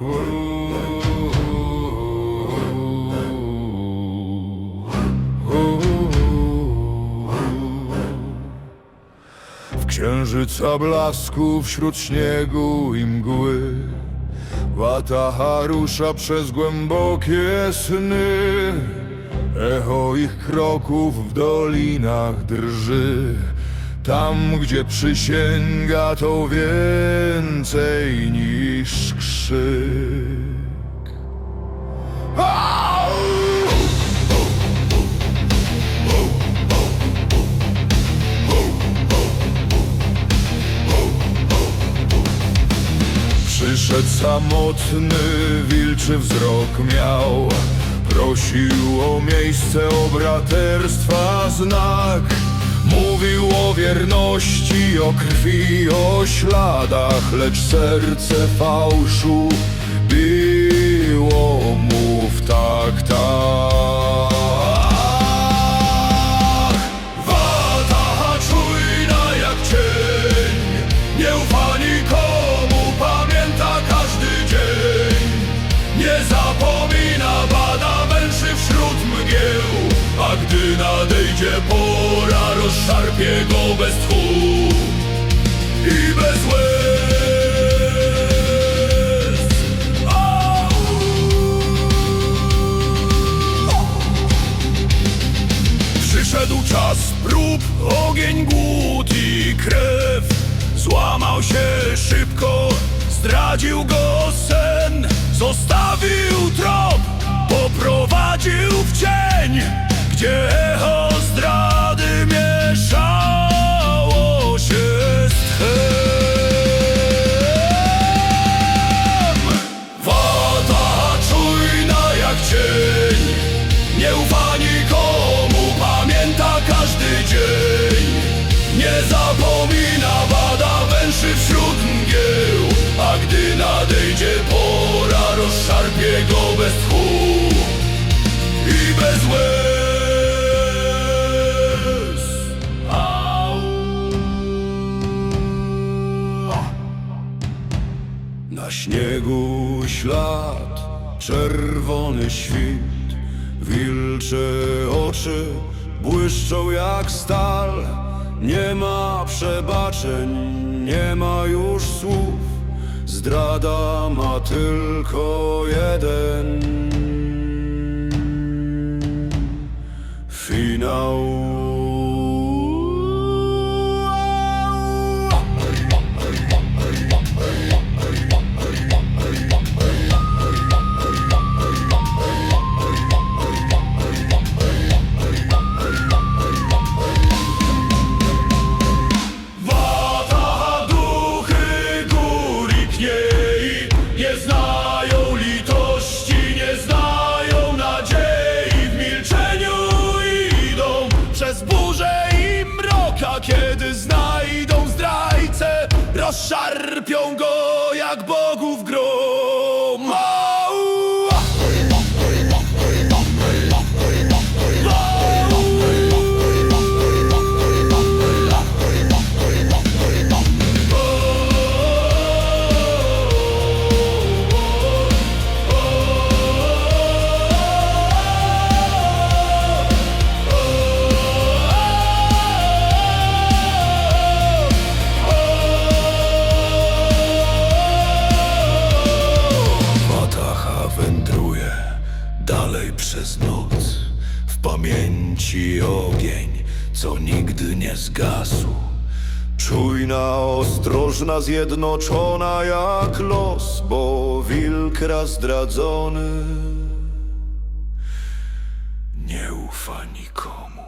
W księżyca blasku wśród śniegu i mgły Wataha rusza przez głębokie sny. Echo ich kroków w dolinach drży. Tam, gdzie przysięga to więcej niż krzyk Przyszedł samotny, wilczy wzrok miał. Prosił o miejsce, o braterstwa znak. Mówił o wierności, o krwi, o śladach Lecz serce fałszu biło mu w tak, tak nadejdzie pora, rozszarpie go bez tchu I bez łez! Przyszedł czas prób, ogień, głód i krew. Złamał się szybko, zdradził go sen. Zostawił trop, poprowadził w cień Gdzie echo zdrady śniegu ślad, czerwony świt. Wilcze oczy błyszczą jak stal. Nie ma przebaczeń, nie ma już słów. Zdrada ma tylko jeden rozszarpią go jak bogów grom wędruje dalej przez noc. W pamięci ogień, co nigdy nie zgasł. Czujna, ostrożna, zjednoczona jak los Bo wilk raz zdradzony nie ufa nikomu